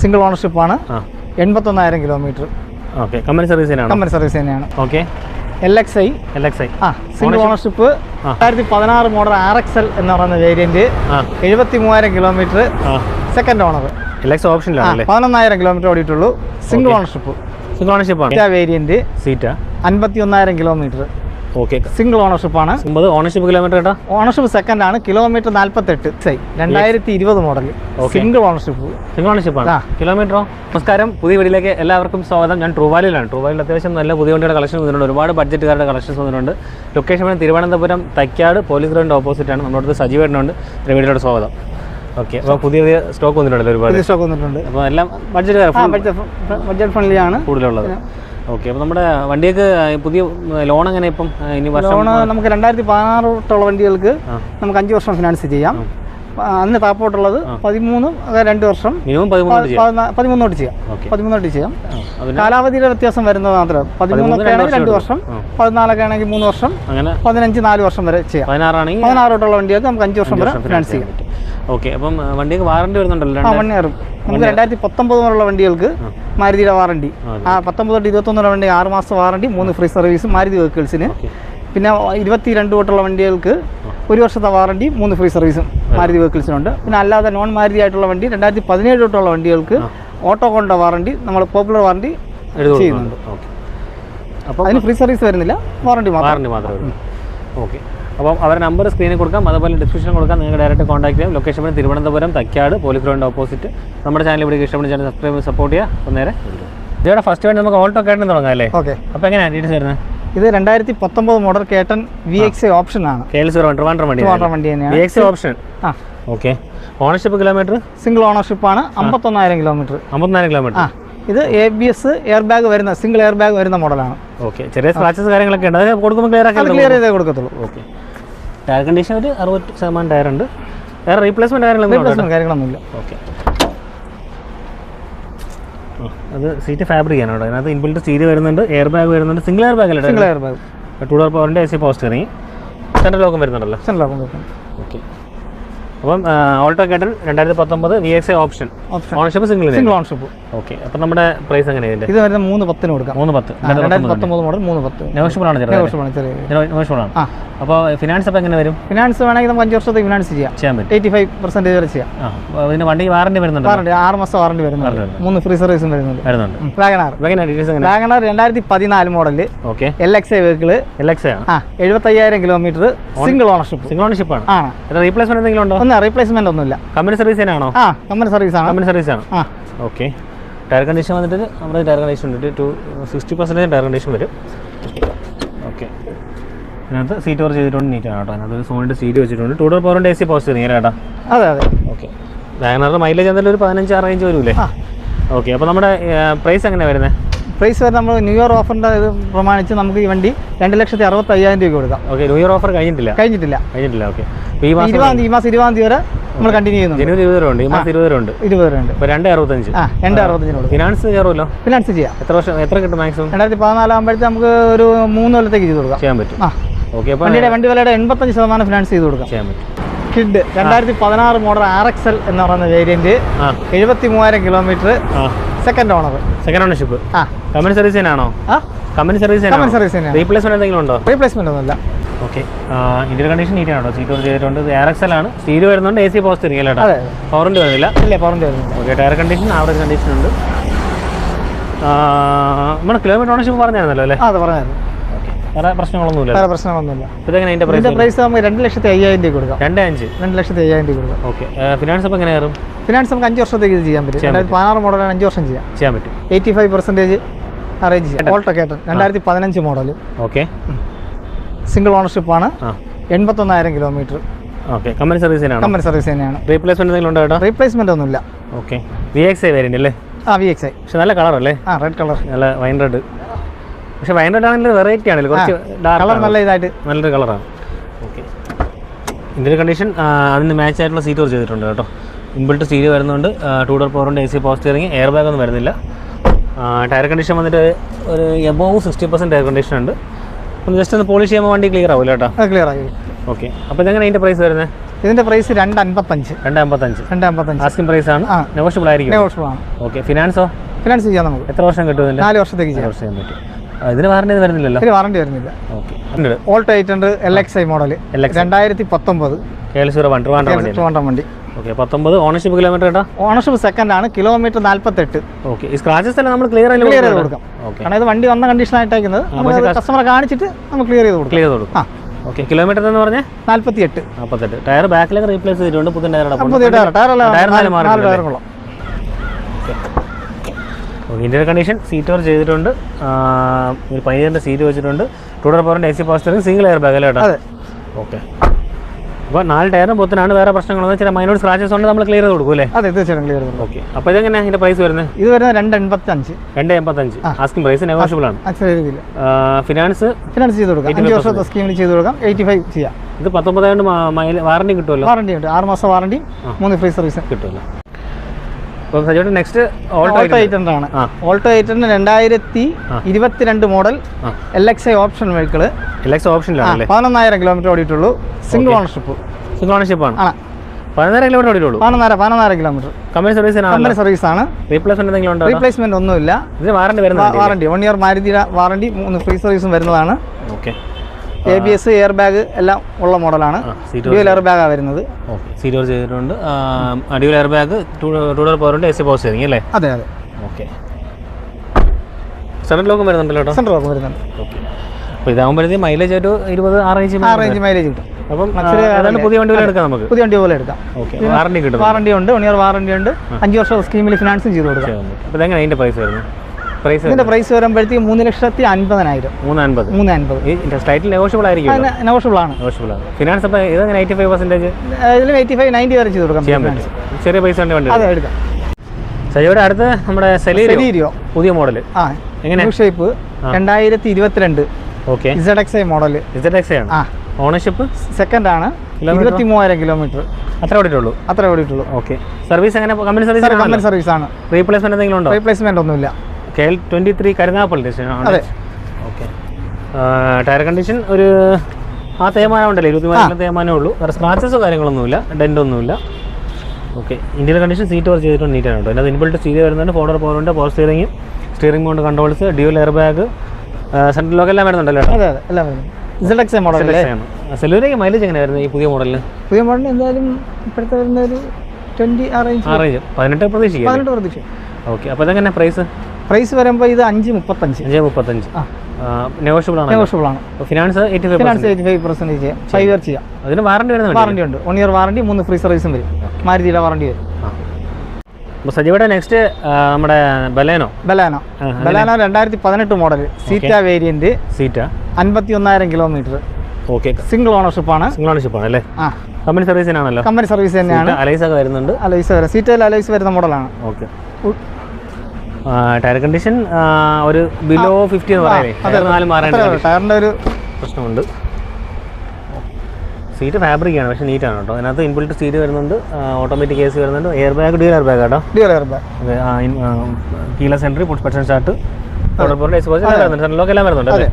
Single ഓണർഷിപ്പാണ്. എൺപത്തൊന്നായിരം kilometre. Okay. Company service തന്നെയാണോ? കമ്പനി സർവീസ് തന്നെയാണ്. Okay. L X I L X I ആ സിംഗിൾ ഓണർഷിപ്പ്. രണ്ടായിരത്തി പതിനാറ് മോഡൽ ആർ എക്സ് എൽ എന്ന് പറയുന്ന വേരിയന്റ്. എഴുപത്തി മൂവായിരം kilometre. Second owner. L X ഓപ്ഷനിലാണല്ലേ പതിനൊന്നായിരം കിലോമീറ്റർ ഓടിയിട്ടുള്ളൂ. Single ownership. സിംഗിൾ ഓണർഷിപ്പാണ്. വേരിയന്റ്. സീറ്റാ? അൻപത്തി ഒന്നായിരം കിലോമീറ്റർ. ഓക്കെ. സിംഗിൾ ഓണർഷിപ്പ് ആണ്. ഓണർഷിപ്പ് കിലോമീറ്റർ കേട്ടോ? ഓണർഷിപ്പ് സെക്കൻഡ് ആണ്. കിലോമീറ്റർ നാല്പത്തെട്ട്. സൈ രണ്ടായിരത്തി ഇരുപത് model. Single ownership single ownership ആണ്. കിലോമീറ്ററോ നമസ്കാരം. പുതിയ വീട്ടിലേക്ക് എല്ലാവർക്കും സ്വാഗതം. ഞാൻ ട്രൂവാലിയിലാണ് ട്രൂവാലിൽ അത്യാവശ്യം നല്ല പുതിയ വണ്ടിയുടെ കളക്ഷൻ വന്നിട്ടുണ്ട്. ഒരുപാട് ബഡ്ജറ്റുകാരുടെ കളക്ഷൻ വന്നിട്ടുണ്ട്. Location Thiruvananthapuram Thycaud police ground opposite ആണ്. നമ്മുടെ അടുത്ത് സജീവേട്ടനുണ്ട് വീട്ടിലോട് സ്വാഗതം. ഓക്കെ അപ്പോൾ പുതിയ പുതിയ സ്റ്റോക്ക് വന്നിട്ടുണ്ടല്ലോ ഒരുപാട്. സ്റ്റോക്ക് വന്നിട്ടുണ്ട്. അപ്പോൾ എല്ലാം ബഡ്ജറ്റ് ബഡ്ജറ്റ് ഫ്രണ്ട്ലിയാണ് ഫ്രണ്ട്ലി ആണ് കൂടുതലുള്ളത്. ഓക്കെ അപ്പോൾ നമ്മുടെ വണ്ടിക്ക് പുതിയ ലോൺ എങ്ങനെ ഇപ്പം ഇനി ലോൺ നമുക്ക് രണ്ടായിരത്തി പതിനാറ് തൊട്ടുള്ള വണ്ടികൾക്ക് നമുക്ക് അഞ്ച് വർഷം ഫിനാൻസ് ചെയ്യാം. അന്ന് അതിന് താപ്പോട്ടുള്ളത് പതിമൂന്ന് രണ്ട് വർഷം. മിനിമം പതിമൂന്നോട്ട് ചെയ്യാം. പതിമൂന്നോട്ട് ചെയ്യാം. കാലാവധിയുടെ വ്യത്യാസം വരുന്നത് മാത്രം. പതിമൂന്നൊക്കെ ആണെങ്കിൽ രണ്ട് വർഷം. പതിനാലൊക്കെ ആണെങ്കിൽ മൂന്ന് വർഷം. അങ്ങനെ പതിനഞ്ച് നാല് വർഷം വരെ ചെയ്യാം. പതിനാറാണെങ്കിൽ പതിനാറ് തൊട്ടുള്ള വണ്ടികൾക്ക് നമുക്ക് അഞ്ച് വർഷം വരെ ഫിനാൻസ് ചെയ്യാം ഓക്കെ അപ്പം വണ്ടിക്ക് വാറണ്ടി വരുന്നുണ്ടല്ലോ വൺ ഇയറും. നമുക്ക് രണ്ടായിരത്തി പത്തൊമ്പത് മുതലുള്ള വണ്ടികൾക്ക് മാരുതിയുടെ വാറണ്ടി. ആ പത്തൊമ്പത് തൊട്ട് ഇരുപത്തൊന്നുള്ള വണ്ടി ആറ് മാസം വാറണ്ടി മൂന്ന് ഫ്രീ സർവീസ് മാരുതി വെഹിക്കിൾസിന് പിന്നെ ഇരുപത്തി രണ്ട് തൊട്ടുള്ള വണ്ടികൾക്ക് ഒരു വർഷത്തെ വാറണ്ടി മൂന്ന് ഫ്രീ സർവീസും മാരുതി വെഹിക്കിൾസിനുണ്ട് പിന്നെ അല്ലാതെ നോൺ മാരുതി ആയിട്ടുള്ള വണ്ടി രണ്ടായിരത്തി പതിനേഴ് തൊട്ടുള്ള വണ്ടികൾക്ക് ഓട്ടോ കൊണ്ട വാറണ്ടി നമ്മൾ പോപ്പുലർ വാറണ്ടി ചെയ്യുന്നുണ്ട്. അതിന് ഫ്രീ സർവീസ് വരുന്നില്ല വാറണ്ടി മാത്രം. വാറണ്ടി മാത്രമേ ഓക്കെ. അപ്പം അവരുടെ നമ്പർ സ്ക്രീനിൽ കൊടുക്കാം. അതുപോലെ ഡിസ്ക്രിപ്ഷൻ കൊടുക്കാം. നിങ്ങൾക്ക് ഡയറക്റ്റ് കോൺടാക്ട് ചെയ്യാം. ലൊക്കേഷൻ വരുന്നത് Thiruvananthapuram Thycaud police ground opposite നമ്മുടെ ചാനൽ ഇവിടെ ഇഷ്ടപ്പെടുന്ന ചാനൽ സബ്സ്ക്രൈബ് സപ്പോർട്ട് ചെയ്യുക. അപ്പം നേരെ ഇതോടെ ഫസ്റ്റ് വേണ്ടി നമുക്ക് ഓൾട്ടോ കേട്ടൻ തുടങ്ങാം അല്ലേ? ഓക്കെ. അപ്പോൾ എങ്ങനെയാണ് ഡീറ്റെയിൽസ് വരുന്നത്? ഇത് രണ്ടായിരത്തി പത്തൊമ്പത് മോഡൽ കേട്ടൻ വി എക്സ് ഓപ്ഷൻ ആണ്. വണ്ടി തന്നെയാണ്. ഓപ്ഷൻ ആ. Okay. Ownership kilometre single ownership ആണ്. അമ്പത്തൊന്നായിരം കിലോമീറ്റർ അമ്പത്തൊന്നായിരം കിലോമീറ്റർ ആ. ഇത് A B S air bag വരുന്ന സിംഗിൾ എയർ ബാഗ് വരുന്ന മോഡലാണ് ഓക്കെ ചെറിയ സ്ക്രാച്ചസ് കാര്യങ്ങളൊക്കെ ഉണ്ട്. അത് കൊടുക്കുമ്പോൾ ക്ലിയർ ആക്കി ക്ലിയർ ചെയ്തേ കൊടുക്കത്തുള്ളൂ. ഓക്കെ ടയർ കണ്ടീഷൻ ഒരു അറുപത് ശതമാനം ടയർ ഉണ്ട്. വേറെ റീപ്ലേസ്മെന്റ് കാര്യങ്ങളൊന്നും? കാര്യങ്ങളൊന്നുമില്ല. ഓക്കെ അത് സീറ്റ് ഫാബ്രിക് ആണ് കേട്ടോ. അതിനകത്ത് ഇൻബിൽറ്റ് സീറ്റ് വരുന്നുണ്ട് എയർ ബാഗ് വരുന്നുണ്ട് single air bag single air bag two door പവറിന്റെ എ സി പോസ്റ്റ് ഇറങ്ങി. സെൻട്രൽ ലോക്കം വരുന്നുണ്ടല്ലോ. സെൻട്രൽ ഓക്കെ അപ്പം ഓൾട്ടോ കേട്ടൽ രണ്ടായിരത്തി പത്തൊമ്പത് V X option ownership single single ownership okay അപ്പം നമ്മുടെ പ്രൈസ് എങ്ങനെയാണ് ഇതിന്റെ? ഇത് വരുന്നത് മൂന്ന് പത്തിന് കൊടുക്കാം. മൂന്ന് പത്ത്. രണ്ടായിരത്തി പത്തൊമ്പത് മോഡൽ മൂന്ന് പത്ത്. നെഗോഷ്യബിൾ ആണ് ചെറുത് വർഷമാണ് ചെറിയ നെഗോഷ്യബിൾ ആണ്. അപ്പോൾ ഫിനാൻസ് അപ്പോൾ എങ്ങനെ വരും? ഫിനാൻസ് വേണമെങ്കിൽ നമുക്ക് അഞ്ച് വർഷത്തെ ഫിനാൻസ് ചെയ്യാം. ചെയ്യാൻ പറ്റും. എയ്റ്റി ഫൈവ് പെർസെന്റേജ് വരെ ചെയ്യാം. ഇതിന് വണ്ടി വാറണ്ടി വരുന്നുണ്ട് വാറണ്ടി ആറ് മാസം വാറണ്ടി വരുന്നുണ്ട്. മൂന്ന് ഫ്രീ സർവീസും വരുന്നുണ്ട്. വരുന്നുണ്ട്. വാഗനാർ വാഗനാർ രണ്ടായിരത്തി പതിനാല് model okay L X I vehicle L X ആ. എഴുപത്തയ്യായിരം kilometre single ownership single ownership ആണ്. റീപ്ലേസ്മെന്റ് എന്തെങ്കിലും ഉണ്ടോ? ഒന്ന് റീപ്ലേസ്മെന്റ് ഒന്നുമില്ല. കമ്പനി സർവീസ് തന്നെയാണോ? ആ കമ്പനി സർവീസ് ആണ്. കമ്പനി സർവീസ് ആണ്. ആ. ഓക്കെ ടയർ കണ്ടീഷൻ വന്നിട്ട് നമ്മുടെ ടയർ കണ്ടീഷൻ ഉണ്ട്. Two sixty percentage tyre condition വരും. ഓക്കെ ഇതിനകത്ത് സീറ്റ് വർക്ക് ചെയ്തിട്ടുണ്ട്. നീറ്റാണ് കേട്ടോ. അതിനകത്ത് സോണിന്റെ സീറ്റ് വെച്ചിട്ടുണ്ട്. ടൂ ഡോർ പവറിന്റെ എ സി പോസ്റ്റ് കേട്ടോ. അതെ അതെ. ഓക്കെ വാഗനറിന്റെ മൈലേജ് എന്തായാലും ഒരു പതിനഞ്ച് ആ റേഞ്ച് വരൂലേ? ആ. ഓക്കെ അപ്പോൾ നമ്മുടെ പ്രൈസ് എങ്ങനെയാണ് വരുന്നത് പ്രൈസ് വരെ നമ്മൾ ന്യൂ ഇയർ ഓഫറിന്റെ ഇത് പ്രമാണിച്ച് നമുക്ക് ഈ വണ്ടി രണ്ട് ലക്ഷത്തി അറുപത്തി അയ്യായിരം രൂപ കൊടുക്കാം. ഓക്കെ ന്യൂ ഇയർ ഓഫർ കഴിഞ്ഞിട്ടില്ല? കഴിഞ്ഞിട്ടില്ല. കഴിഞ്ഞിട്ടില്ല ഓക്കെ ഈ മാസം ഇരുപതാം തീയതി ഈ മാസം ഇരുപതാം തീയതി വരെ നമ്മൾ കണ്ടിന്യൂ ചെയ്യുന്നു ജനുവരി ഇരുപത് രൂപ ഉണ്ട് ഈ മാസം ഇരുപത് രൂപ ഉണ്ട് ഇരുപത് രൂപ ഉണ്ട് ഇപ്പോൾ രണ്ട് അറുപത്തഞ്ച്. ആ രണ്ട് അറുപത്തഞ്ചിന് കൊടുക്കും. ഫിനാൻസ് കയറുമല്ലോ? ഫിനാൻസ് ചെയ്യാം. എത്ര വർഷം എത്ര കിട്ടും മാക്സിമം രണ്ടായിരത്തി പതിനാലാകുമ്പോഴത്തെ നമുക്ക് ഒരു മൂന്ന് കൊല്ലത്തേക്ക് ചെയ്ത് കൊടുക്കാം. ചെയ്യാൻ പറ്റും. ആ. ഓക്കെ അപ്പോൾ വണ്ടിയുടെ വണ്ടി വിലയുടെ എൺപത്തഞ്ച് ശതമാനം ഫിനാൻസ് ചെയ്ത് കൊടുക്കാം. ചെയ്യാൻ പറ്റും. കിഡ് രണ്ടായിരത്തി പതിനാറ് മോഡൽ ആർ എക്സ് എൽ എന്ന് പറയുന്ന വേരിയന്റ് എഴുപത്തി മൂവായിരം kilometre second owner second ownership ആ. കമ്പനി സർവീസ് തന്നെയാണോ ആ. കമ്പനി സർവീസ് കമ്പനി തന്നെ റീപ്ലേസ്മെന്റ് എന്തെങ്കിലും ഉണ്ടോ? റീപ്ലേസ്മെന്റ് ഒന്നുമില്ല. ഓക്കെ ഇന്റീരിയർ കണ്ടീഷൻ നീറ്റ് ആണോ? സീറ്റ് ചെയ്തിട്ടുണ്ട്. എയർ എക്സ് എൽ ആണ്. സ്റ്റീൽ വരുന്നുണ്ട് എ സി പോസ്റ്റ് അതെ. പവറിന്റെ വരുന്നില്ല. ഇല്ല പവറിന്റെ വരുന്നില്ല. Okay tyre condition average condition ഉണ്ട്. ആ, നമ്മുടെ കിലോമീറ്റർ ഓണർഷിപ്പ് പറഞ്ഞായിരുന്നല്ലോ അല്ലേ? ആ അത് പറഞ്ഞായിരുന്നു. വേറെ പ്രശ്നങ്ങളൊന്നുമില്ല. വേറെ പ്രശ്നങ്ങളൊന്നുമില്ല. ഇതെങ്ങനെ അതിന്റെ പ്രൈസ് പ്രൈസ് നമുക്ക് രണ്ട് ലക്ഷത്തി അയ്യായിരം രൂപ കൊടുക്കാം. രണ്ട് അഞ്ച്? രണ്ട് ലക്ഷത്തി അയ്യായിരം രൂപ കൊടുക്കാം. ഓക്കെ. ഫിനാൻസ് അപ്പോൾ എങ്ങനെ കയറും? ഫിനാൻസ് നമുക്ക് അഞ്ച് വർഷത്തേക്ക് ഇത് ചെയ്യാൻ പറ്റും. രണ്ടായിരത്തി പതിനാറ് മോഡലാണ് അഞ്ച് വർഷം ചെയ്യാം. ചെയ്യാൻ പറ്റും. എയ്റ്റി ഫൈവ് പെർസെന്റേജ് അറേഞ്ച് ചെയ്യാം ഓൾട്ടോ കേട്ടൻ രണ്ടായിരത്തി പതിനഞ്ച് മോഡൽ ഓക്കെ. സിംഗിൾ ഓണർഷിപ്പാണ് ആണ്. എൺപത്തൊന്നായിരം കിലോമീറ്റർ ഓക്കെ. കമ്പനി സർവീസ് തന്നെയാണ്? കമ്പനി സർവീസ് തന്നെയാണ്. റീപ്ലേസ്മെന്റ് എന്തെങ്കിലും ഉണ്ടോ കേട്ടോ റീപ്ലേസ്മെന്റ് ഒന്നുമില്ല. Okay. V X I variant അല്ലേ? ആ വി എക്സ് ഐ പക്ഷെ നല്ല കളറല്ലേ ആ റെഡ് കളർ നല്ല വൈൻ റെഡ് പക്ഷെ ആണെങ്കിൽ വെറൈറ്റി ആണല്ലോ കുറച്ച് കളർ നല്ല ഇതായിട്ട്. നല്ലൊരു കളറാണ് ഓക്കെ ഇതിന്റെ കണ്ടീഷൻ അതിന് മാച്ച് ആയിട്ടുള്ള സീറ്റ് കുറച്ച് ചെയ്തിട്ടുണ്ട് കേട്ടോ. ഇമ്പിൾട്ട് സ്റ്റീൽ വരുന്നുണ്ട് ടൂ ഡോർ പവറിന്റെ എ സി പോസ്റ്റ് ഇറങ്ങി. എയർ ബാഗ് ഒന്നും വരുന്നില്ല. ടയർ കണ്ടീഷൻ വന്നിട്ട് ഒരു above sixty percent tyre condition ഉണ്ട്. ഒന്ന് ജസ്റ്റ് ഒന്ന് പോളിഷ് ചെയ്യുമ്പോൾ വണ്ടി ക്ലിയർ ആവില്ല കേട്ടോ? അത് ക്ലിയർ ആയി. ഓക്കെ അപ്പോൾ ഇതെങ്ങനെ അതിന്റെ പ്രൈസ് വരുന്നത് ഇതിന്റെ പ്രൈസ് രണ്ട് അൻപത്തഞ്ച് രണ്ട് അമ്പത്തഞ്ച് രണ്ട് അമ്പത്തഞ്ച് ആസ്കിംഗ് പ്രൈസ് ആണ്. നെഗോഷ്യബിൾ ആയിരിക്കും നെഗോഷ്യബിൾ ആണ് ഓക്കെ ഫിനാൻസോ ഫിനാൻസ് ചെയ്യാം നമുക്ക്. എത്ര വർഷം കിട്ടും നാല് വർഷത്തേക്ക് ചെയ്യാം. വർഷം ചെയ്യാൻ പറ്റും. ഇതിന് വാറണ്ടി വരുന്നില്ലല്ലോ? ഇതിന് വാറണ്ടി വരുന്നില്ല. Alto eight hundred L X I model. രണ്ടായിരത്തി പത്തൊമ്പത് വണ്ടി ഓക്കെ പത്തൊമ്പത് ഓണർഷിപ്പ് കിലോമീറ്റർ കേട്ടോ ഓണർഷിപ്പ് സെക്കൻഡ് ആണ് കിലോമീറ്റർ നാല്പത്തെട്ട്. ഓക്കെ ഈ സ്ക്രാച്ചസ് എല്ലാം നമ്മൾ ക്ലിയർ ക്ലിയർ ചെയ്ത് കൊടുക്കാം. ഓക്കെ കാരണം ഇത് വണ്ടി വന്ന കണ്ടീഷൻ ആയിട്ടേക്കുന്നത് നമുക്ക് കസ്റ്റമർ കാണിച്ചിട്ട് നമ്മൾ ക്ലിയർ ചെയ്ത് കൊടുക്കും. ക്ലിയർ ചെയ്ത് കൊടുക്കും. ഓക്കെ കിലോമീറ്റർ എന്ന് പറഞ്ഞാൽ നാൽപ്പത്തി എട്ട് നാൽപ്പത്തെട്ട് ടയർ ബാക്കിലേക്ക് റീപ്ലേസ് ചെയ്തിട്ടുണ്ട്. പുതിയ ടയർ ടയർ ടയർ ടയർ നാല് മാറി ഇന്ത്യൻ കണ്ടീഷൻ സീറ്റ് ഓർ ചെയ്തിട്ടുണ്ട്. ഒരു പതിനേഴിന്റെ സീറ്റ് വെച്ചിട്ടുണ്ട്. ടൂ ഡോർ പവറിന്റെ എ സി പാസ് തരും സിംഗിൾ എയർ ബാഗ് അല്ലേ കേട്ടോ അതെ. ഓക്കെ. അപ്പോൾ നാല് ടയറും പൊത്തിനാണ് വേറെ പ്രശ്നങ്ങളൊന്നും ചില മൈനോട് സ്ക്രാച്ചസ് ഉണ്ട് നമ്മൾ ക്ലിയർ ചെയ്ത് കൊടുക്കും അല്ലേ? അതെ തീർച്ചയായിട്ടും ക്ലിയർ ചെയ്ത് ഓക്കെ. അപ്പോൾ ഇതെങ്ങനെയാണ് ഇതിന്റെ പ്രൈസ് വരുന്നത്? ഇത് വരുന്നത് രണ്ട് എൺപത്തഞ്ച്. രണ്ട് എൺപത്തഞ്ച് ആസ്കിംഗ് പ്രൈസ് നെഗോഷ്യബിൾ ആണ് ഫിനാൻസ് ഫിനാൻസ് ചെയ്ത് കൊടുക്കാം. അഞ്ച് വർഷത്തെ സ്കീമിൽ ചെയ്ത് കൊടുക്കാം. എയ്റ്റി ഫൈവ് ചെയ്യാം. ഇത് പത്തൊമ്പതായതുകൊണ്ട് മൈൽ വാറണ്ടി കിട്ടുമല്ലോ? വാറണ്ടി ഉണ്ട്. ആറ് മാസം വാറണ്ടി മൂന്ന് ഫ്രീ സർവീസ് കിട്ടുമല്ലോ. അപ്പോൾ സജോട്ട് നെക്സ്റ്റ് ഓൾട്ടോ എയ്റ്റ് ആണ്. ഓൾട്ടോ എയ്റ്റ് രണ്ടായിരത്തി ഇരുപത്തിരണ്ട് model. L X I option vehicle X ഓപ്ഷനിലാണല്ലേ പതിനൊന്നായിരം കിലോമീറ്റർ ഓടിയിട്ടുള്ളൂ. സിംഗിൾ ഓണർഷിപ്പ് സിംഗിൾ ഓണർഷിപ്പ് ആണ്. പതിനാറ് കിലോമീറ്റർ ഓടിയിട്ടുള്ളൂ? പതിനൊന്നായിരം പതിനൊന്നായിരം kilometre company service company service ആണ്. റീപ്ലേസ്മെന്റ് എന്തെങ്കിലും ഉണ്ടോ? റീപ്ലേസ്മെന്റ് ഒന്നുമില്ല. ഇതിന് വാറണ്ടി വരുന്നത് വാറണ്ടി വൺ ഇയർ മാരുതിയുടെ വാറണ്ടി മൂന്ന് ഫ്രീ സർവീസും വരുന്നതാണ്. Okay A B S air bag എല്ലാം ഉള്ള മോഡലാണ്. ഡ്യൂൽ എയർ ബാഗാണ് വരുന്നത്. സീറ്റ് ചെയ്തിട്ടുണ്ട്. അടിയുള്ള എയർ ബാഗ് ടൂഡർ പവറുണ്ട് എ സി പവർ സ്റ്റിയറിംഗ് അല്ലേ? അതെ അതെ. ഓക്കെ. സെൻട്രൽ ലോക്കും വരുന്നുണ്ടല്ലോ സെൻട്രൽ ലോക്കും വരുന്നുണ്ട്. ഓക്കെ. അപ്പോൾ ഇതാകുമ്പോഴത്തേക്ക് മൈലേജ് ഒരു ഇരുപത് ആ റേഞ്ച് മൈലേജ് കിട്ടും. അപ്പം അതാണ് പുതിയ വണ്ടി പോലെ എടുക്കാം നമുക്ക്. പുതിയ വണ്ടി പോലെ എടുക്കാം. ഓക്കെ വാറണ്ടി കിട്ടും. വാറണ്ടി ഉണ്ട് വൺ ഇയർ വാറണ്ടി ഉണ്ട്. അഞ്ച് വർഷം സ്കീമിൽ ഫിനാൻസും ചെയ്ത് കൊടുക്കാം. അപ്പോൾ ഇതെങ്ങനെ അതിന്റെ പ്രൈസ് വരുന്നു? പ്രൈസ് ഇതിന്റെ പ്രൈസ് വരുമ്പോഴത്തേക്ക് മൂന്ന് ലക്ഷത്തി അൻപതിനായിരം. മൂന്ന് അൻപത്. മൂന്ന് അൻപത്. ഈ നെഗോഷ്യബിൾ ആയിരിക്കും നെഗോഷ്യബിൾ ആണ്. നെഗോഷ്യബിൾ ആണ്. ഫിനാൻസ് അപ്പോൾ ഇതെങ്ങനെ എയ്റ്റി ഫൈവ് പെർസെന്റേജ് ഇതിൽ എയ്റ്റി ഫൈവ് നയന്റി വരെ ചെയ്ത് കൊടുക്കാം. ചെയ്യാൻ പറ്റും. ചെറിയ പൈസ ഉണ്ട് വണ്ടി അതെ എടുക്കാം. സജയുടെ അടുത്ത് നമ്മുടെ സെലീരിയോ പുതിയ മോഡൽ ആ എങ്ങനെ? ഷേപ്പ് രണ്ടായിരത്തി ഇരുപത്തിരണ്ട് okay Z X I model Z X ആണ്. ആ. ഓണർഷിപ്പ് സെക്കൻഡ് ആണ്? ഇരുപത്തി മൂവായിരം കിലോമീറ്റർ അത്ര ഓടിയിട്ടുള്ളൂ? അത്ര ഓടിയിട്ടുള്ളൂ. ഓക്കെ സർവീസ് എങ്ങനെ? കമ്പനി കമ്പനി സർവീസ് സർവീസ് ആണ്. റീപ്ലേസ്മെന്റ് എന്തെങ്കിലും ഉണ്ടോ? റീപ്ലേസ്മെന്റ് ഒന്നുമില്ല. K L twenty three Karunagappally station അതെ. ഓക്കെ. ടയർ കണ്ടീഷൻ ഒരു ആ തേമാനം ഉണ്ടല്ലോ ഇരുപത്തി മൂന്ന് തേമാനേ ഉള്ളൂ. വേറെ സ്ക്രാച്ചസോ കാര്യങ്ങളൊന്നുമില്ല ഡെന്റ് ഒന്നുമില്ല. Okay. Indian condition seat work ചെയ്തിട്ടുണ്ട് നീറ്റാണ് കേട്ടോ. അതിനകത്ത് ഇൻബിൾട്ട് സ്റ്റീരിയോ വരുന്നുണ്ട് four door പവറുണ്ട് power steering steering mount controls dual air bag central lock എല്ലാം വരുന്നുണ്ടല്ലോ അതെ അതെ എല്ലാം വരുന്നു ഇസഡ് എക്സ് ഐ മോഡൽ അല്ലേ? മൈലേജ് എങ്ങനെയായിരുന്നു വരുന്നത് ഈ പുതിയ മോഡലിന് പുതിയ മോഡലിന് എന്തായാലും ഇപ്പോഴത്തെ വരുന്ന ഒരു ട്വന്റി ആ റേഞ്ച് ആ റേഞ്ച് പതിനെട്ട് പ്രതീക്ഷിക്കും പതിനെട്ട് പ്രതീക്ഷ ഓക്കെ. അപ്പോൾ അതെങ്ങനെ പ്രൈസ് പ്രൈസ് വരുമ്പോൾ ഇത് അഞ്ച് മുപ്പത്തഞ്ച്. അഞ്ച് മുപ്പത്തഞ്ച്. നെഗോഷ്യബിൾ ആണ് നെഗോഷ്യബിൾ ആണ്. Finance finance eighty five percentage five year ചെയ്യാം. അതിന് വാറണ്ടി വരുന്നത് വാറണ്ടി ഉണ്ട്. വൺ ഇയർ വാറണ്ടി മൂന്ന് ഫ്രീ സർവീസും വരും. മാരുതിയുടെ വാറണ്ടി വരും. അപ്പോൾ സജീവയുടെ നെക്സ്റ്റ് നമ്മുടെ ബലേനോ? ബലാനോ. ബലാനോ രണ്ടായിരത്തി പതിനെട്ട് മോഡൽ സീറ്റ വേരിയന്റ് സീറ്റാ അൻപത്തി ഒന്നായിരം കിലോമീറ്റർ ഓക്കെ സിംഗിൾ ഓണർഷിപ്പ് ആണ്. സിംഗിൾ ഓണർഷിപ്പ് ആണല്ലേ അല്ലേ? കമ്പനി സർവീസിനാണല്ലോ കമ്പനി സർവീസ് തന്നെയാണ്. അലൈസ് വരുന്നുണ്ട്. അലൈസ് വരെ. സീറ്റയിൽ അലൈസ് വരുന്ന മോഡലാണ് ഓക്കെ ടയർ കണ്ടീഷൻ ഒരു ബിലോ ഫിഫ്റ്റി എന്ന് പറയുന്നത് ടയറിന്റെ ഒരു പ്രശ്നമുണ്ട്. സീറ്റ് ഫാബ്രിക് ആണ് പക്ഷേ ആണ് കേട്ടോ. അതിനകത്ത് ഇൻബിൾട്ട് സീറ്റ് വരുന്നുണ്ട്. ഓട്ടോമാറ്റിക് എ സി വരുന്നുണ്ട്. Air bag dual air bag കേട്ടോ dual air bag keyless entry push button start എല്ലാം വരുന്നുണ്ട് ഓക്കെ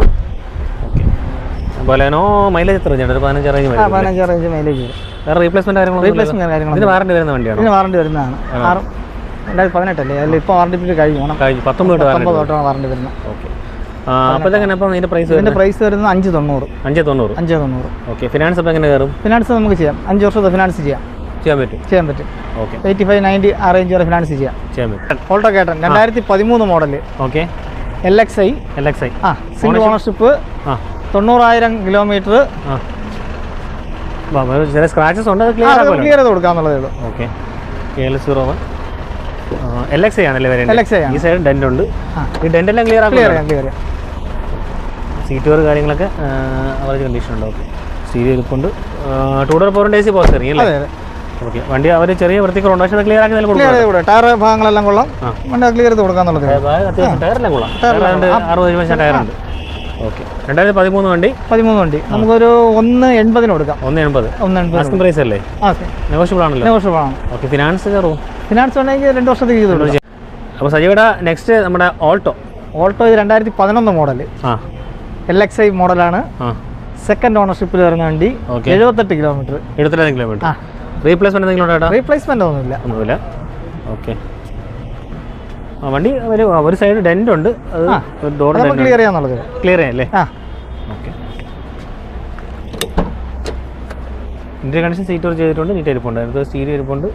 ബലേനോ മൈലേജ് എത്ര ചേട്ടാ ഒരു പതിനഞ്ച് റേഞ്ച് പതിനഞ്ച് റേഞ്ച് മൈലേജ് വേറെ റീപ്ലേസ്മെന്റ് കാര്യങ്ങളൊന്നും റീപ്ലേസ്മെന്റ് കാര്യങ്ങൾ വാറണ്ടി വരുന്ന വണ്ടിയാണ്? വാറണ്ടി വരുന്നതാണ്. രണ്ടായിരത്തി പതിനെട്ടല്ലേ? അതിൽ ഇപ്പോൾ വാറണ്ടി പീരീഡ് കഴിയണം കഴിഞ്ഞു. പത്തൊമ്പത് പത്തൊമ്പത് തൊട്ടാണ് വാറണ്ടി വരുന്നത്. ഓക്കെ. ഇതിന്റെ പ്രൈസ് വരുന്നത്? അഞ്ച് തൊണ്ണൂറ്. അഞ്ച് തൊണ്ണൂറ്. അഞ്ച് തൊണ്ണൂറ്. ഓക്കെ. ഫിനാൻസ് അപ്പോൾ എങ്ങനെ കയറും? ഫിനാൻസ് നമുക്ക് ചെയ്യാം. അഞ്ച് വർഷത്തെ ഫിനാൻസ് ചെയ്യാം. ചെയ്യാൻ പറ്റും. ചെയ്യാൻ പറ്റും. ഓക്കെ. എയ്റ്റി ഫൈവ് നയന്റി ആ റേഞ്ച് വരെ ഫിനാൻസ് ചെയ്യാം. ചെയ്യാൻ പറ്റും. ഓൾട്ടോ കേട്ടൻ രണ്ടായിരത്തി പതിമൂന്ന് model okay. L X I. L X I. ആ സിംഗിൾ ഓണർഷിപ്പ് തൊണ്ണൂറായിരം കിലോമീറ്റർ ചില സ്ക്രാച്ചസ് ഉണ്ട് ക്ലിയർ ചെയ്ത് കൊടുക്കാന്നുള്ളതേ ഉള്ളൂ. Okay. L zero one L X ആണല്ലേ വരെ LXi ഈ സൈഡ് ഡെന്റ് ഉണ്ട്. ഈ ഡെന്റ് എല്ലാം ക്ലിയർ ക്ലിയർ ചെയ്യാം ക്ലിയർ ചെയ്യാം സീറ്റ് വേർ കാര്യങ്ങളൊക്കെ അവരുടെ കണ്ടീഷൻ ഉണ്ട്. ഓക്കെ സ്റ്റീരിയോ ഇരിപ്പുണ്ട് ടൂ ഡോർ ഫോറിന്റെ എ സി പോസ്റ്റ് ഇറങ്ങി അല്ലേ ഓക്കെ വണ്ടി അവർ ചെറിയ വൃത്തിക്കുണ്ട് പക്ഷേ ക്ലിയർ ആക്കി കൊടുക്കും. ടയർ ഭാഗങ്ങളെല്ലാം കൊള്ളാം. വണ്ടി ക്ലിയർ ചെയ്ത് കൊടുക്കാന്നുള്ളത് അത്യാവശ്യം ടയറെല്ലാം കൊള്ളാം. അറുപത് ശതമാനം ടയറുണ്ട് ഓക്കെ രണ്ടായിരത്തി പതിമൂന്ന് വണ്ടി. പതിമൂന്ന് വണ്ടി. നമുക്കൊരു ഒന്ന് എൺപതിന് കൊടുക്കാം. ഒന്ന് എൺപത്. ഒന്ന് എൺപത് പ്രൈസ് അല്ലേ? നെഗോഷ്യബിൾ ആണല്ലോ. നെഗോഷ്യബിൾ ആണ്. ഓക്കെ ഫിനാൻസ് കയറും ഫിനാൻസ് ഉണ്ടെങ്കിൽ രണ്ട് വർഷത്തേക്ക് ചെയ്ത് കൊടുക്കാം അപ്പോൾ സജീവയുടെ നെക്സ്റ്റ് നമ്മുടെ ഓൾട്ടോ ഓൾട്ടോ ഇത് രണ്ടായിരത്തി പതിനൊന്ന് മോഡൽ ആ. എൽ എക്സ് ഐ മോഡലാണ് സെക്കൻഡ് ഓണർഷിപ്പിൽ വരുന്ന വണ്ടി എഴുപത്തെട്ട് കിലോമീറ്റർ എടുത്തിട്ട് കിലോമീറ്റർ റീപ്ലേസ്മെന്റ് എന്തെങ്കിലും റീപ്ലേസ്മെന്റ് ഒന്നുമില്ല. ഒന്നുമില്ല. ഓക്കെ. വണ്ടി ഒരു സൈഡ് ഡെന്റ് ഉണ്ട്. അത് ഡോർ ക്ലിയർ ചെയ്യാന്നുള്ളത്. ക്ലിയർ ചെയ്യാം അല്ലേ? ആ okay Indian condition seat work ചെയ്തിട്ടുണ്ട് നീറ്റ് ഇരിപ്പുണ്ട് അടുത്ത സ്റ്റീരിയോ ഇരിപ്പുണ്ട്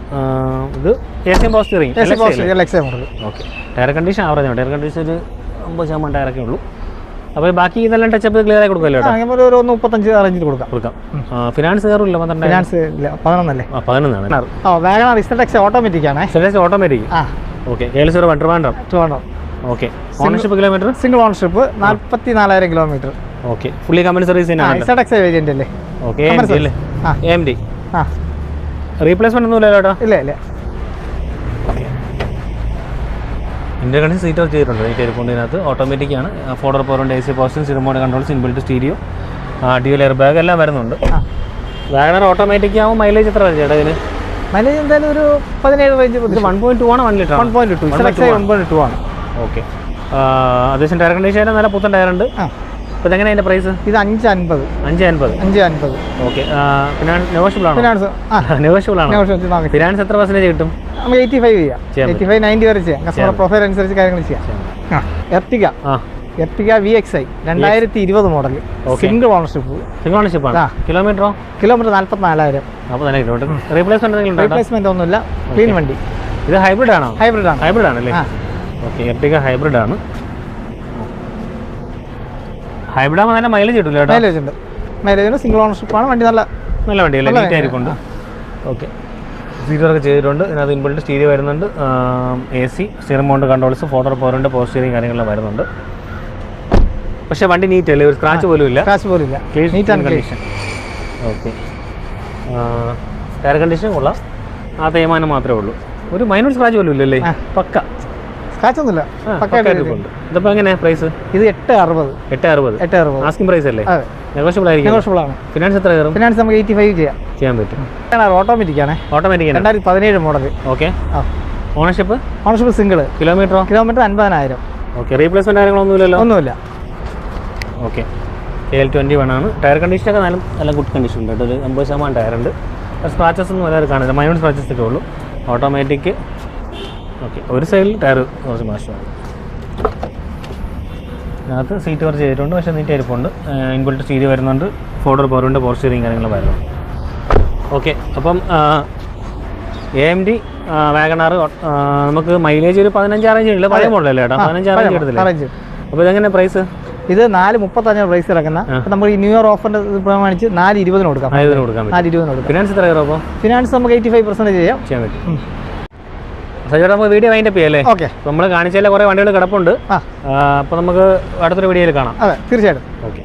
ഇത് A C M power steering okay tyre condition average ആണ്. ടയർ കണ്ടീഷൻ ഒരു അമ്പത് ശതമാനം ടയറൊക്കെ ഉള്ളൂ. അപ്പോൾ ബാക്കി ഇതെല്ലാം ടച്ചപ്പ് ക്ലിയർ ആയി കൊടുക്കുമല്ലോ കേട്ടോ ഒരു മുപ്പത്തഞ്ച് അറേഞ്ചിൽ കൊടുക്കാം. കൊടുക്കാം. ഫിനാൻസ് കയറില്ല പന്ത്രണ്ടായിരം? ഫിനാൻസ് ഇല്ല പതിനൊന്നല്ലേ? പതിനൊന്നാണ്. ആ വാഗണർ ഇസ്റ്റർ എക്സ് ഓട്ടോമാറ്റിക് ആണ്. സെലക്സ് ഓട്ടോമാറ്റിക് ആ. Okay L zero Trivandrum Trivandrum okay ownership kilometre single ownership നാൽപ്പത്തി നാലായിരം kilometre okay fully company service ആണ് ഇസ്റ്റർ എക്സ് അല്ലേ? ഓക്കെ എം ഡി ആ. എം റീപ്ലേസ്മെന്റ് ഒന്നും ഇല്ലല്ലോ ഇല്ല ഇല്ല. ഇന്ത്യ കണ്ടീഷൻ സീറ്റ് വർക്ക് ചെയ്തിട്ടുണ്ട്. ഈ ടെലിഫോണിനകത്ത് ഓട്ടോമാറ്റിക് ആണ്. ഫോർഡർ പോറിന്റെ എ സി പോസ്റ്റും സിനിമോഡ് controls inbuilt stereo dual air bag എല്ലാം വരുന്നുണ്ട്. വാഗണർ ഓട്ടോമാറ്റിക് ആകുമ്പോൾ മൈലേജ് എത്ര ചേട്ടാ ഇതിന്? മൈലേജ് എന്തായാലും ഒരു പതിനേഴ് റേഞ്ച് വൺ പോയിന്റ് ടു ആണ് one litre one point two one point two ആണ്. ഓക്കെ അത്യാവശ്യം ടയർ കണ്ടീഷൻ നല്ല പുത്തൻ ടയർ ഉണ്ട്. അപ്പോൾ ഇതെങ്ങനെ അതിന്റെ പ്രൈസ് ഇത് അഞ്ച് അൻപത്. അഞ്ച് അൻപത്. അഞ്ച് അൻപത്. ഓക്കെ നെഗോഷ്യബിൾ ആണ്? ഫിനാൻസ് ആ. നെഗോഷ്യബിൾ ആണ്? ഫിനാൻസ് എത്ര പെർസെന്റേജ് കിട്ടും? നമുക്ക് എയ്റ്റി ഫൈവ് ചെയ്യാം എയ്റ്റി ഫൈവ് നയന്റി വരെ ചെയ്യാം. കസ്റ്റമർ പ്രൊഫൈൽ അനുസരിച്ച് കാര്യങ്ങൾ ചെയ്യാം. ആ എർട്ടിക. ആ. എർട്ടിക വി എക്സ് ഐ രണ്ടായിരത്തി ഇരുപത് model. Single ownership single ownership ആണ്. കിലോമീറ്ററോ കിലോമീറ്റർ നാൽപ്പത്തിനാലായിരം അപ്പോൾ തന്നെ കിലോമീറ്റർ റീപ്ലേസ്മെന്റ് റീപ്ലേസ്മെന്റ് ഒന്നുമില്ല. ക്ലീൻ വണ്ടി. ഇത് ഹൈബ്രിഡ് ആണോ? ഹൈബ്രിഡ് ആണ്. ഹൈബ്രിഡ് ആണല്ലേ? ഓക്കെ എർട്ടിക ഹൈബ്രിഡ് ആണ്. ഹൈബ്രിഡ് ആകുമ്പോൾ നല്ല മൈലേജ് കിട്ടില്ല മൈലേജ് ഉണ്ട്. മൈലേജിന് സിംഗിൾ ഓണർഷിപ്പ് ആണ്. വണ്ടി നല്ല നല്ല വണ്ടിയല്ലേ? നല്ല നീറ്റ് ആയിരിക്കുന്നുണ്ട്. ഓക്കെ സീറ്റ് വർക്ക് ചെയ്തിട്ടുണ്ട്. ഇതിനകത്ത് ഇൻബിൾട്ട് സ്റ്റീരിയോ വരുന്നുണ്ട്. A C steering mount controls photo പോറുണ്ട് പോസ്റ്റ് സ്റ്റിയറിംഗ് കാര്യങ്ങളെല്ലാം വരുന്നുണ്ട്. പക്ഷേ വണ്ടി നീറ്റ് അല്ലേ? ഒരു സ്ക്രാച്ച് പോലും ഇല്ല. സ്ക്രാച്ച് പോലും ഇല്ല. Neat and condition okay tyre condition കൊള്ളാം. ആ തേയ്മാനം മാത്രമേ ഉള്ളൂ. ഒരു മൈനർ സ്ക്രാച്ച് പോലും ഇല്ലല്ലേ? പക്ക. ഇതിപ്പോൾ എങ്ങനെയാണ് പ്രൈസ് ഇത് എട്ട് അറുപത്. എട്ട് അറുപത്? എട്ട് അറുപത്. ആസ്കിംഗ് പ്രൈസ് അല്ലേ? നെഗോഷ്യബിൾ ആയിരിക്കും. നെഗോഷ്യബിൾ ആണ്. ഫിനാൻസ് എത്ര കയറും? ഫിനാൻസ് നമുക്ക് എയ്റ്റി ഫൈവ് ചെയ്യാം. ചെയ്യാൻ പറ്റും. ഓട്ടോമാറ്റിക് ആണ്. ഓട്ടോമാറ്റിക് രണ്ടായിരത്തി പതിനേഴ് model okay ownership ownership single കിലോമീറ്ററോ kilometre അൻപതിനായിരം. ഓക്കെ റീപ്ലേസ്മെന്റ് കാര്യങ്ങളൊന്നുമില്ലല്ലോ ഒന്നുമില്ല. Okay K L twenty one ആണ് ടയർ കണ്ടീഷനൊക്കെ നല്ല നല്ല ഗുഡ് കണ്ടീഷൻ ഉണ്ട് ഒരു അമ്പത് ശതമാനം സ്ക്രാച്ചസ് ഒന്നും വരാതെ കാണില്ല. മൈനോട് സ്ക്രാച്ചസ് ഒക്കെ ഉള്ളൂ. ഓട്ടോമാറ്റിക് ഓക്കെ ഒരു സൈഡിൽ ടയർ കുറച്ച് മോശമാണ്. അതിനകത്ത് സീറ്റ് കുറച്ച് ചെയ്തിട്ടുണ്ട് പക്ഷേ നീറ്റ് ഇരിപ്പുണ്ട് ഇൻബിൾട്ട് സ്റ്റീരി വരുന്നുണ്ട് ഫോർഡർ പവറുണ്ട് പോർ സ്റ്റിയറിങ് കാര്യങ്ങൾ വരുന്നുണ്ട് ഓക്കെ അപ്പം A M T Wagon R നമുക്ക് മൈലേജ് ഒരു പതിനഞ്ചാറേഞ്ച് ഉണ്ട് ഇല്ല പഴയ മോഡലല്ലേ ചേട്ടാ പതിനഞ്ചാറേഞ്ച് എടുത്തില്ലേ? അപ്പോൾ ഇതെങ്ങനെ പ്രൈസ് ഇത് നാല് മുപ്പത്തഞ്ചാണ് പ്രൈസ് ഇറക്കുന്ന. നമ്മൾ ഈ ന്യൂ ഇയർ ഓഫറിന്റെ പ്രമാണിച്ച് നാല് ഇരുപതിന് കൊടുക്കാം. നാല് ഇരുപതിന് കൊടുക്കാം. ഫിനാൻസ് എത്ര അപ്പോൾ ഫിനാൻസ് നമുക്ക് എയ്റ്റി ഫൈവ് പെർസെന്റേജ് ചെയ്യാം. ചെയ്യാൻ പറ്റും. സജോടെ നമുക്ക് വീഡിയോ വൈൻഡപ്പ് ചെയ്യല്ലേ ഓക്കെ നമ്മൾ കാണിച്ചാലേ കുറേ വണ്ടികൾ കിടപ്പുണ്ട്. അപ്പൊ അപ്പോൾ നമുക്ക് അടുത്തൊരു വീഡിയോയിൽ കാണാം. അതെ തീർച്ചയായിട്ടും. ഓക്കെ